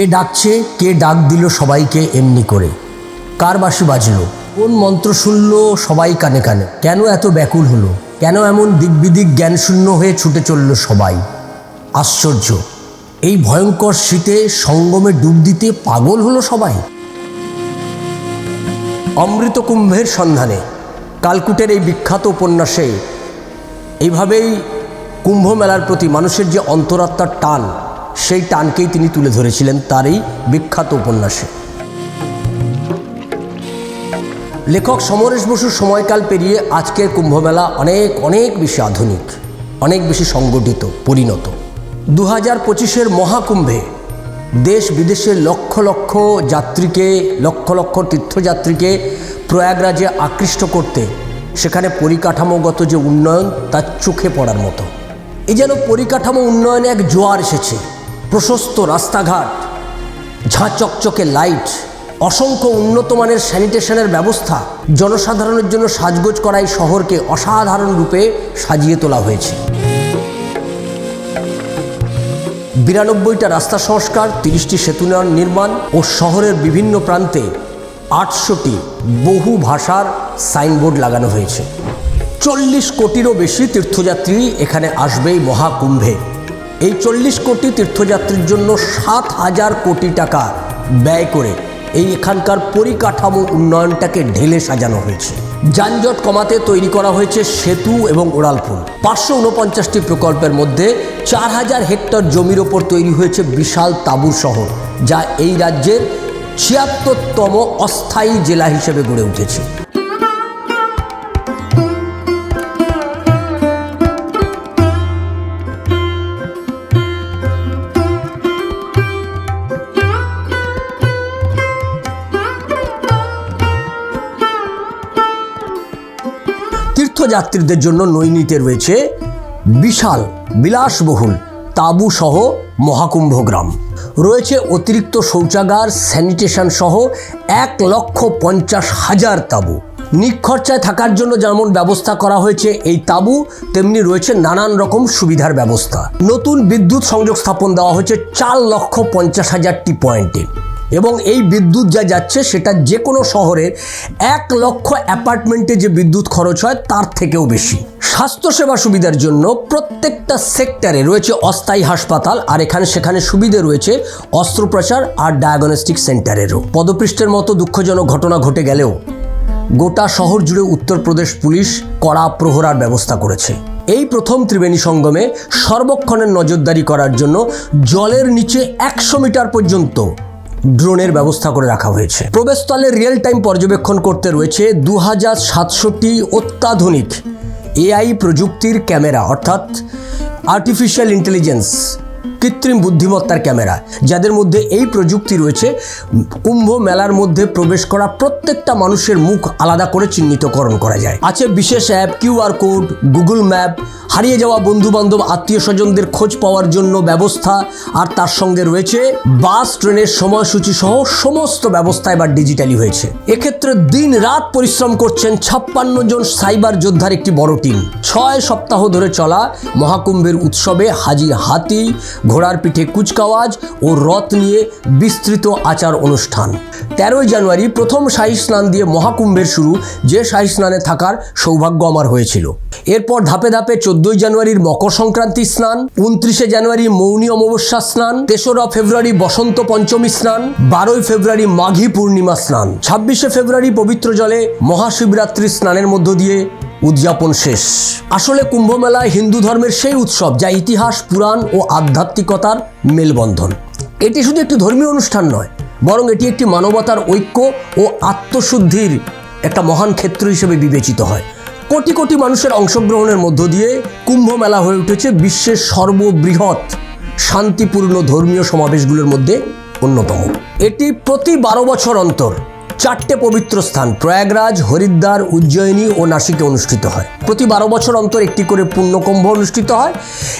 কে ডাকছে, কে ডাক দিল সবাইকে এমনি করে। কার বাঁশি বাজলো? কোন মন্ত্র শুনল সবাই কানে কানে। কেন এত ব্যাকুল হলো? কেন এমন দিকবিদিক জ্ঞানশূন্য হয়ে ছুটে চলল সবাই? আশ্চর্য। এই ভয়ঙ্কর শীতে সঙ্গমে ডুব দিতে পাগল হলো সবাই? অমৃত কুম্ভের সন্ধানে, কালকুটের এই বিখ্যাত উপন্যাসে, এইভাবেই কুম্ভ মেলার প্রতি মানুষের যে অন্তরাত্মার টান সেই টানকেই তিনি তুলে ধরেছিলেন তার এই বিখ্যাত উপন্যাসে। লেখক সমরেশ বসুর সময়কাল পেরিয়ে আজকের কুম্ভমেলা অনেক অনেক বেশি আধুনিক, অনেক বেশি সংগঠিত, পরিণত। দু হাজার পঁচিশের মহাকুম্ভে দেশ বিদেশের লক্ষ লক্ষ যাত্রীকে, লক্ষ লক্ষ তীর্থযাত্রীকে প্রয়াগরাজে আকৃষ্ট করতে, সেখানে পরিকাঠামোগত যে উন্নয়ন, তার চোখে পড়ার মতো। এই যেন পরিকাঠামো উন্নয়নে এক জোয়ার এসেছে। প্রশস্ত রাস্তাঘাট, ঝাঁ চকচকে লাইট, অসংখ্য উন্নত মানের স্যানিটেশনের ব্যবস্থা জনসাধারণের জন্য সাজগোজ করা এই শহরকে অসাধারণ রূপে সাজিয়ে তোলা হয়েছে। বিরানব্বইটা রাস্তা সংস্কার, তিরিশটি সেতু নির্মাণ ও শহরের বিভিন্ন প্রান্তে আটশোটি বহু ভাষার সাইনবোর্ড লাগানো হয়েছে। চল্লিশ কোটিরও বেশি তীর্থযাত্রী এখানে আসবে এই মহাকুম্ভে। এই চল্লিশ কোটি তীর্থযাত্রীর জন্য সাত হাজার কোটি টাকা ব্যয় করে এই এখানকার পরিকাঠামো উন্নয়নটাকে ঢেলে সাজানো হয়েছে। যানজট কমাতে তৈরি করা হয়েছে সেতু এবং ওড়ালপুল পাঁচশো উনপঞ্চাশটি প্রকল্পের মধ্যে চার হাজার হেক্টর জমির ওপর তৈরি হয়েছে বিশাল তাঁবুর শহর, যা এই রাজ্যের ছিয়াত্তরতম অস্থায়ী জেলা হিসেবে গড়ে উঠেছে। তীর্থযাত্রীদের জন্য নৈনীতে রয়েছে বিশাল, বিলাসবহুল তাঁবু সহ মহাকুম্ভ গ্রাম। রয়েছে অতিরিক্ত শৌচাগার, স্যানিটেশন সহ এক লক্ষ পঞ্চাশ হাজার তাঁবু। নিখরচায় থাকার জন্য যেমন ব্যবস্থা করা হয়েছে এই তাঁবু, তেমনি রয়েছে নানান রকম সুবিধার ব্যবস্থা। নতুন বিদ্যুৎ সংযোগ স্থাপন দেওয়া হয়েছে চার লক্ষ পঞ্চাশ হাজারটি পয়েন্টে। এবং এই বিদ্যুৎ যা যাচ্ছে সেটা যে কোনো শহরের এক লক্ষ অ্যাপার্টমেন্টে যে বিদ্যুৎ খরচ হয় তার থেকেও বেশি। স্বাস্থ্যসেবা সুবিধার জন্য প্রত্যেকটা সেক্টরে রয়েছে অস্থায়ী হাসপাতাল আর এখানে সেখানে সুবিধে রয়েছে অস্ত্রোপচার আর ডায়াগনস্টিক সেন্টারেরও পদপৃষ্ঠের মতো দুঃখজনক ঘটনা ঘটে গেলেও গোটা শহর জুড়ে উত্তরপ্রদেশ পুলিশ কড়া প্রহরার ব্যবস্থা করেছে। এই প্রথম ত্রিবেণী সঙ্গমে সর্বক্ষণের নজরদারি করার জন্য জলের নিচে একশো মিটার পর্যন্ত ড্রোনের ব্যবস্থা করে রাখা হয়েছে। প্রবেশস্থলে রিয়েল টাইম পর্যবেক্ষণ করতে রয়েছে দু হাজার সাতশোটি অত্যাধুনিক এআই প্রযুক্তির ক্যামেরা, অর্থাৎ আর্টিফিশিয়াল ইন্টেলিজেন্স কৃত্রিম বুদ্ধিমত্তার ক্যামেরা, যাদের মধ্যে এই প্রযুক্তি রয়েছে, কুম্ভ মেলার মধ্যে প্রবেশ করা প্রত্যেকটা মানুষের মুখ আলাদা করে চিহ্নিতকরণ করা যায়। আছে বিশেষ app QR code, Google map, হারিয়ে যাওয়া বন্ধু বান্ধব আত্মীয় স্বজনদের খোঁজ পাওয়ার জন্য ব্যবস্থা, আর তার সঙ্গে রয়েছে বাস, ট্রেনের সময়সূচি সহ সমস্ত ব্যবস্থা এবার ডিজিটালি হয়েছে। এক্ষেত্রে দিন রাত পরিশ্রম করছেন ছাপ্পান্ন জন সাইবার যোদ্ধার একটি বড় টিম ছয় সপ্তাহ ধরে চলা মহাকুম্ভের উৎসবে হাজির হাতি ঘোড়ার পিঠে কুচকাওয়াজ ও রথ নিয়ে বিস্তৃত আচার অনুষ্ঠান। তেরোই জানুয়ারি প্রথম শাহী স্নান দিয়ে মহাকুম্ভের শুরু যে শাহী স্নানে থাকার সৌভাগ্য আমার হয়েছিল। এরপর ধাপে ধাপে চোদ্দই জানুয়ারির মকর সংক্রান্তি স্নান, উনত্রিশে জানুয়ারি মৌনী অমাবস্যা স্নান, তেসরা ফেব্রুয়ারি বসন্ত পঞ্চমী স্নান, বারোই ফেব্রুয়ারি মাঘী পূর্ণিমা স্নান, ছাব্বিশে ফেব্রুয়ারি পবিত্র জলে মহাশিবরাত্রি স্নানের মধ্য দিয়ে উদযাপন শেষ। আসলে কুম্ভ মেলায় হিন্দু ধর্মের সেই উৎসব, যা ইতিহাস, পুরাণ ও আধ্যাত্মিকতার মেলবন্ধন। এটি শুধু একটি ধর্মীয় অনুষ্ঠান নয়, বরং এটি একটি মানবতার ঐক্য ও আত্মশুদ্ধির একটা মহান ক্ষেত্র হিসেবে বিবেচিত হয়। কোটি কোটি মানুষের অংশগ্রহণের মধ্য দিয়ে কুম্ভ মেলা হয়ে উঠেছে বিশ্বের সর্ববৃহৎ, শান্তিপূর্ণ ধর্মীয় সমাবেশগুলোর মধ্যে অন্যতম। এটি প্রতি বারো বছর অন্তর চারটে পবিত্র স্থান, প্রয়াগরাজ, হরিদ্বার, উজ্জয়িনী ও নাসিকে অনুষ্ঠিত হয়। প্রতি বারো বছর অন্তর একটি করে পূর্ণকুম্ভ অনুষ্ঠিত হয়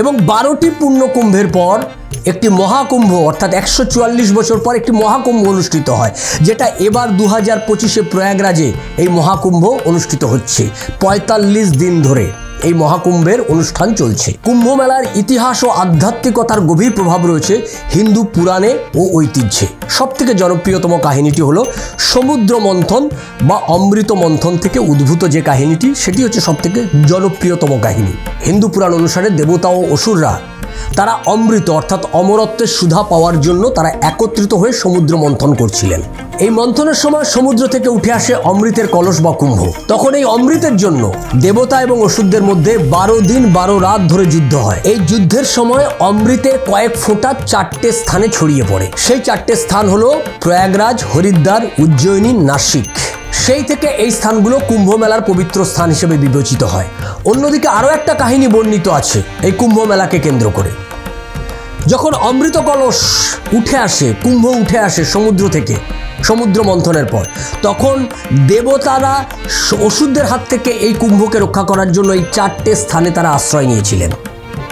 এবং বারোটি পূর্ণকুম্ভের পর একটি মহাকুম্ভ, অর্থাৎ একশো চুয়াল্লিশ বছর পর একটি মহাকুম্ভ অনুষ্ঠিত হয়, যেটা এবার দু হাজার পঁচিশে প্রয়াগরাজে এই মহাকুম্ভ অনুষ্ঠিত হচ্ছে। পঁয়তাল্লিশ দিন ধরে। এই মহাকুম্ভের অনুষ্ঠান চলছে। কুম্ভ মেলার ইতিহাস ও আধ্যাত্মিকতার গভীর প্রভাব রয়েছে হিন্দু পুরাণে ও ঐতিহ্যে। সব থেকে জনপ্রিয়তম কাহিনীটি হলো সমুদ্র মন্থন বা অমৃত মন্থন থেকে উদ্ভূত যে কাহিনীটি, সেটি হচ্ছে সব থেকে জনপ্রিয়তম কাহিনী। হিন্দু পুরাণ অনুসারে দেবতা ও অসুররা, তারা অমৃত অর্থাৎ অমরত্বের সুধা পাওয়ার জন্য তারা একত্রিত হয়ে সমুদ্র মন্থন করছিলেন। এই মন্থনের সময় সমুদ্র থেকে উঠে আসে অমৃতের কলস বা কুম্ভ। তখন এই অমৃতের জন্য দেবতা এবং অসুরদের মধ্যে বারো দিন বারো রাত ধরে যুদ্ধ হয়। এই যুদ্ধের সময় অমৃতের কয়েক ফোঁটা চারটে স্থানে ছড়িয়ে পড়ে। সেই চারটে স্থান হলো প্রয়াগরাজ, হরিদ্বার, উজ্জয়িনী, নাসিক। সেই থেকে এই স্থানগুলো কুম্ভ মেলার পবিত্র স্থান হিসেবে বিবেচিত হয়। অন্যদিকে আরও একটা কাহিনী বর্ণিত আছে এই কুম্ভ মেলাকে কেন্দ্র করে। যখন অমৃত কলস উঠে আসে, কুম্ভ উঠে আসে সমুদ্র থেকে, সমুদ্র মন্থনের পর, তখন দেবতারা অসুরদের হাত থেকে এই কুম্ভকে রক্ষা করার জন্য এই চারটে স্থানে তারা আশ্রয় নিয়েছিলেন।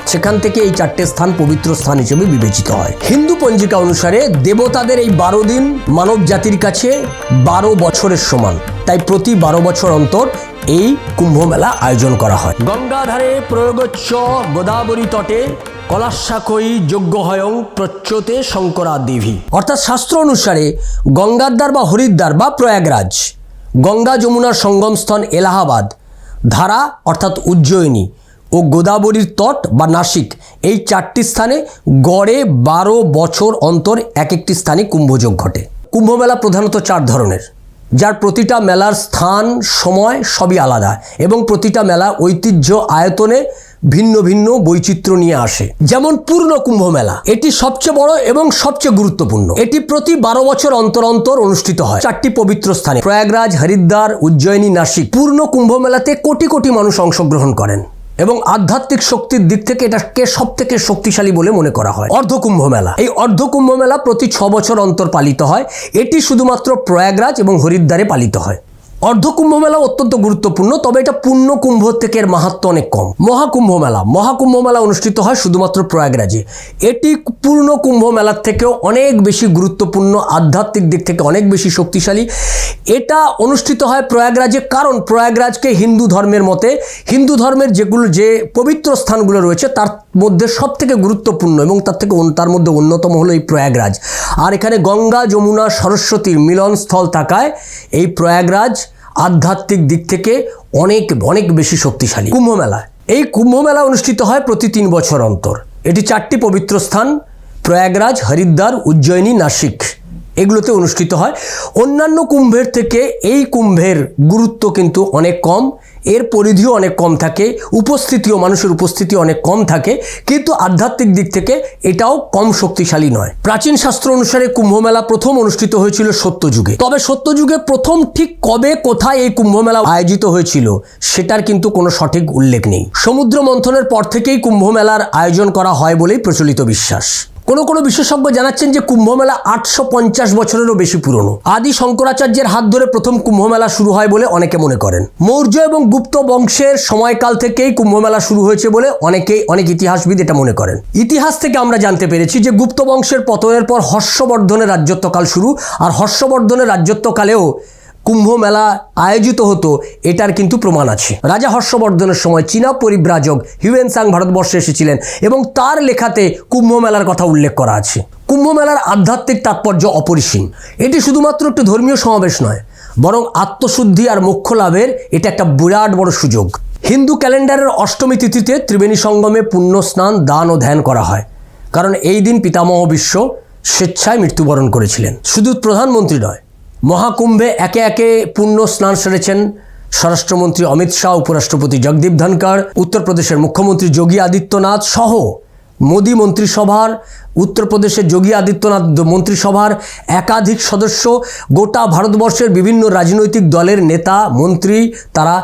সেখান থেকে এই চারটে স্থান পবিত্র স্থান হিসেবে বিবেচিত হয়। হিন্দু পঞ্জিকা অনুসারে দেবতাদের এই বারো দিন মানব জাতির কাছে বারো বছরের সমান। তাই প্রতি বারো বছর অন্তর এই কুম্ভ মেলা আয়োজন করা হয়। গঙ্গাধারে প্রয়োগচ্ছ গোদাবরী তটে কলাশাকই যজ্ঞ হয়ং প্রচ্যতে শঙ্করা দেবী অর্থাৎ শাস্ত্র অনুসারে গঙ্গাদ্বার বা হরিদ্বার বা প্রয়াগরাজ, গঙ্গা যমুনার সঙ্গমস্থল এলাহাবাদ, ধারা অর্থাৎ উজ্জয়িনী ও গোদাবরীর তট বা নাসিক এই চারটি স্থানে গড়ে বারো বছর অন্তর এক একটি স্থানে কুম্ভযোগ ঘটে। কুম্ভমেলা প্রধানত চার ধরনের, যার প্রতিটা মেলার স্থান, সময় সবই আলাদা এবং প্রতিটা মেলা ঐতিহ্য আয়তনে ভিন্ন ভিন্ন বৈচিত্র্য নিয়ে আসে। যেমন পূর্ণ কুম্ভ মেলা এটি সবচেয়ে বড় এবং সবচেয়ে গুরুত্বপূর্ণ। এটি প্রতি বারো বছর অন্তর অন্তর অনুষ্ঠিত হয়। চারটি পবিত্র স্থানে, প্রয়াগরাজ, হরিদ্বার, উজ্জয়িনী, নাসিক। পূর্ণ কুম্ভ মেলাতে কোটি কোটি মানুষ অংশগ্রহণ করেন এবং আধ্যাত্মিক শক্তির দিক থেকে এটাকে সব থেকে শক্তিশালী বলে মনে করা হয়। অর্ধকুম্ভ মেলা এই অর্ধকুম্ভ মেলা প্রতি ছ বছর অন্তর পালিত হয়। এটি শুধুমাত্র প্রয়াগরাজ এবং হরিদ্বারে পালিত হয়। অর্ধকুম্ভ মেলা অত্যন্ত গুরুত্বপূর্ণ, তবে এটা পূর্ণ কুম্ভ থেকে এর মাহাত্ম অনেক কম। মহাকুম্ভ মেলা। মহাকুম্ভ মেলা অনুষ্ঠিত হয় শুধুমাত্র প্রয়াগরাজে। এটি পূর্ণ কুম্ভ মেলার থেকেও অনেক বেশি গুরুত্বপূর্ণ, আধ্যাত্মিক দিক থেকে অনেক বেশি শক্তিশালী। এটা অনুষ্ঠিত হয় প্রয়াগরাজে কারণ প্রয়াগরাজকে হিন্দু ধর্মের মতে, হিন্দু ধর্মের যেগুলো যে পবিত্র স্থানগুলো রয়েছে, তার মধ্যে সব থেকে গুরুত্বপূর্ণ এবং তার থেকে তার মধ্যে অন্যতম হলো এই প্রয়াগরাজ। আর এখানে গঙ্গা, যমুনা, সরস্বতীর মিলনস্থল থাকায় এই প্রয়াগরাজ আধ্যাত্মিক দিক থেকে অনেক অনেক বেশি শক্তিশালী। কুম্ভমেলা। এই কুম্ভমেলা অনুষ্ঠিত হয় প্রতি তিন বছর অন্তর। এটি চারটি পবিত্র স্থান, প্রয়াগরাজ, হরিদ্বার, উজ্জয়িনী, নাসিক। এগুলোতে অনুষ্ঠিত হয়। অন্যান্য কুম্ভের থেকে এই কুম্ভের গুরুত্ব কিন্তু অনেক কম। এর পরিধিও অনেক কম থাকে, উপস্থিতিও, মানুষের উপস্থিতি অনেক কম থাকে, কিন্তু আধ্যাত্মিক দিক থেকে এটাও কম শক্তিশালী নয়। প্রাচীন শাস্ত্র অনুসারে কুম্ভমেলা প্রথম অনুষ্ঠিত হয়েছিল সত্যযুগে। তবে সত্যযুগে প্রথম ঠিক কবে, কোথায় এই কুম্ভমেলা আয়োজিত হয়েছিল, সেটার কিন্তু কোনো সঠিক উল্লেখ নেই। সমুদ্র মন্থনের পর থেকেই কুম্ভমেলার আয়োজন করা হয় বলেই প্রচলিত বিশ্বাস। কোনো কোনো বিশেষজ্ঞ জানাচ্ছেন যে কুম্ভমেলা আটশো পঞ্চাশ বছরেরও বেশি পুরনো। আদি শঙ্করাচার্যের হাত ধরে প্রথম কুম্ভমেলা শুরু হয় বলে অনেকে মনে করেন। মৌর্য এবং গুপ্ত বংশের সময়কাল থেকেই কুম্ভমেলা শুরু হয়েছে বলে অনেকেই অনেক ইতিহাসবিদ এটা মনে করেন। ইতিহাস থেকে আমরা জানতে পেরেছি যে গুপ্ত বংশের পতনের পর হর্ষবর্ধনের রাজ্যত্বকাল শুরু, আর হর্ষবর্ধনের রাজ্যত্বকালেও কুম্ভ মেলা আয়োজিত হতো, এটার কিন্তু প্রমাণ আছে। রাজা হর্ষবর্ধনের সময় চীনা পরিব্রাজক হিউয়েন সাং ভারতবর্ষে এসেছিলেন এবং তার লেখাতে কুম্ভ মেলার কথা উল্লেখ করা আছে। কুম্ভ মেলার আধ্যাত্মিক তাৎপর্য অপরিসীম। এটি শুধুমাত্র একটি ধর্মীয় সমাবেশ নয়, বরং আত্মশুদ্ধি আর মোক্ষ লাভের এটা একটা বিরাট বড় সুযোগ। হিন্দু ক্যালেন্ডারের অষ্টমী তিথিতে ত্রিবেণী সঙ্গমে পুণ্য স্নান, দান ও ধ্যান করা হয়। কারণ এই দিন পিতামহ বিশ্ব স্বেচ্ছায় মৃত্যুবরণ করেছিলেন। শুধু প্রধানমন্ত্রী নয় মহাকুম্ভে একে একে পূর্ণ স্নান সেরেছেন স্বরাষ্ট্রমন্ত্রী অমিত শাহ, উপরাষ্ট্রপতি জগদীপ ধনকর উত্তরপ্রদেশের মুখ্যমন্ত্রী যোগী আদিত্যনাথ সহ মোদী মন্ত্রিসভার, উত্তরপ্রদেশের যোগী আদিত্যনাথ মন্ত্রিসভার একাধিক সদস্য গোটা ভারতবর্ষের বিভিন্ন রাজনৈতিক দলের নেতা, মন্ত্রী, তারা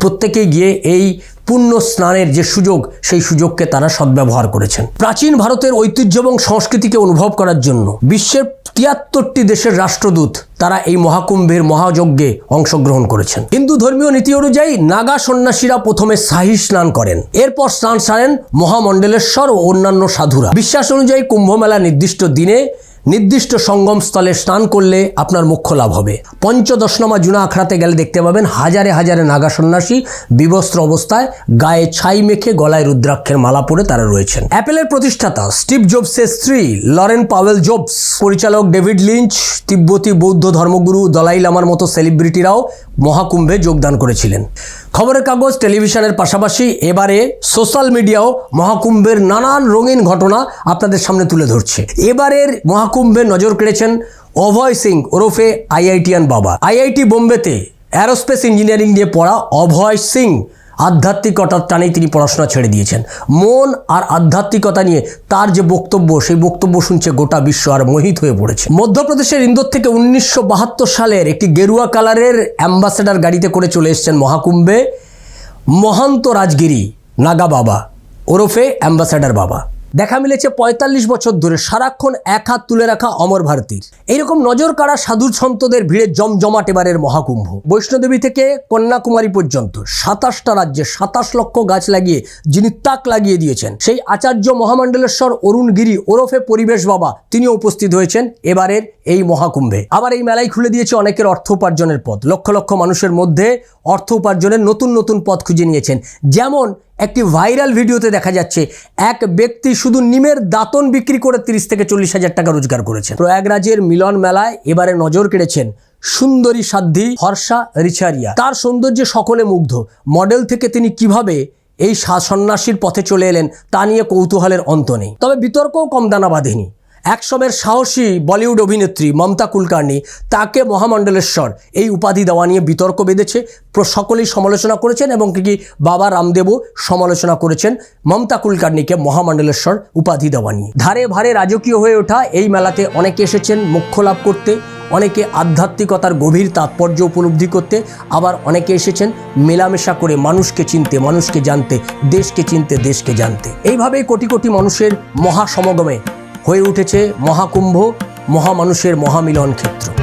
প্রত্যেকে গিয়ে এই পুণ্য স্নানের যে সুযোগ, সেই সুযোগকে তারা সদ্ব্যবহার করেছেন। প্রাচীন ভারতের ঐতিহ্য এবং সংস্কৃতিকে অনুভব করার জন্য বিশ্বের তিয়াত্তরটি দেশের রাষ্ট্রদূত তারা এই মহাকুম্ভের মহাযজ্ঞে অংশগ্রহণ করেছেন। হিন্দু ধর্মীয় নীতি অনুযায়ী নাগা সন্ন্যাসীরা প্রথমে শাহী স্নান করেন। এরপর স্নান সারেন মহামণ্ডলেশ্বর ও অন্যান্য সাধুরা। বিশ্বাস অনুযায়ী কুম্ভ মেলা নির্দিষ্ট দিনে নির্দিষ্ট সঙ্গম স্থলে স্নান করলে আপনার মুখ্য লাভ হবে। পঞ্চদশনামা জুনা আখড়াতে গেলে দেখতে পাবেন হাজারে হাজারে নাগা সন্ন্যাসী বিবস্ত্র অবস্থায় গায়ে ছাই মেখে গলায় রুদ্রাক্ষের মালা পরে তারা রয়েছেন। অ্যাপেলের প্রতিষ্ঠাতা স্টিভ জবসের স্ত্রী লরেন পাওয়েল জবস, পরিচালক ডেভিড লিঞ্চ, তিব্বতী বৌদ্ধ ধর্মগুরু দলাই লামার মতো সেলিব্রিটিরাও মহাকুম্ভে যোগদান করেছিলেন। খবরের কাগজ, টেলিভিশনের পাশাপাশি এবারে সোশ্যাল মিডিয়াও মহাকুম্ভের নানান রঙিন ঘটনা আপনাদের সামনে তুলে ধরছে। এবারের মহাকুম্ভে নজর কেড়েছেন অভয় সিং ওরফে আইআইটিয়ান বাবা। আইআইটি বোম্বেতে অ্যারোস্পেস ইঞ্জিনিয়ারিং নিয়ে পড়া অভয় সিং। আধ্যাত্মিকতার টানেই তিনি পড়াশোনা ছেড়ে দিয়েছেন। মন আর আধ্যাত্মিকতা নিয়ে তার যে বক্তব্য, সেই বক্তব্য শুনছে গোটা বিশ্ব আর মোহিত হয়ে পড়েছে। মধ্যপ্রদেশের ইন্দোর থেকে উনিশশো বাহাত্তর সালের একটি গেরুয়া কালারের অ্যাম্বাসেডার গাড়িতে করে চলে এসছেন মহাকুম্ভে মহান্ত রাজগিরি, নাগা বাবা, ওরফে অ্যাম্বাসেডার বাবা। দেখা মিলেছে পঁয়তাল্লিশ বছর ধরে সারাক্ষণ এক হাত তুলে রাখা অমর ভারতীর। এইরকম নজর কাড়া সাধু সন্তদের ভিড়ে জমজমাট এবারের মহাকুম্ভ। বৈষ্ণোদেবী থেকে কন্যাকুমারী পর্যন্ত সাতাশটা রাজ্যে সাতাশ লক্ষ গাছ লাগিয়ে যিনি তাক লাগিয়ে দিয়েছেন, সেই আচার্য মহামণ্ডলেশ্বর অরুণ গিরি ওরফে পরিবেশ বাবা তিনিও উপস্থিত হয়েছেন। এবারের এই মহাকুম্ভে। আবার এই মেলায় খুলে দিয়েছে অনেকের অর্থ উপার্জনের পথ। লক্ষ লক্ষ মানুষের মধ্যে অর্থ উপার্জনের নতুন নতুন পথ খুঁজে নিয়েছেন। যেমন একটি ভাইরাল ভিডিওতে দেখা যাচ্ছে, এক ব্যক্তি শুধু নিমের দাতন বিক্রি করে তিরিশ থেকে চল্লিশ হাজার টাকা রোজগার করেছেন। প্রয়াগরাজের মিলন মেলায় এবারে নজর কেড়েছেন সুন্দরী সাধ্যী হর্ষা রিচারিয়া তার সৌন্দর্যে সকলে মুগ্ধ। মডেল থেকে তিনি কীভাবে এই সন্ন্যাসীর পথে চলে এলেন, তা নিয়ে কৌতূহলের অন্ত নেই। তবে বিতর্কও কম দানা বাঁধেনি। একসময়ের সাহসী বলিউড অভিনেত্রী মমতা কুলকার্নি তাকে মহামণ্ডলেশ্বর এই উপাধি দেওয়া নিয়ে বিতর্ক বেঁধেছে। সকলেই সমালোচনা করেছেন এবং কি বাবা রামদেবও সমালোচনা করেছেন মমতা কুলকার্নিকে মহামণ্ডলেশ্বর উপাধি দেওয়া নিয়ে। ধারে ভারে রাজকীয় হয়ে ওঠা এই মেলাতে অনেকে এসেছেন মোক্ষ লাভ করতে, অনেকে আধ্যাত্মিকতার গভীর তাৎপর্য উপলব্ধি করতে, আবার অনেকে এসেছেন মেলামেশা করে মানুষকে চিনতে, মানুষকে জানতে, দেশকে চিনতে, দেশকে জানতে। এইভাবেই কোটি কোটি মানুষের মহাসমাগমে হয়ে উঠেছে মহাকুম্ভ মহামানুষের মহামিলন ক্ষেত্র।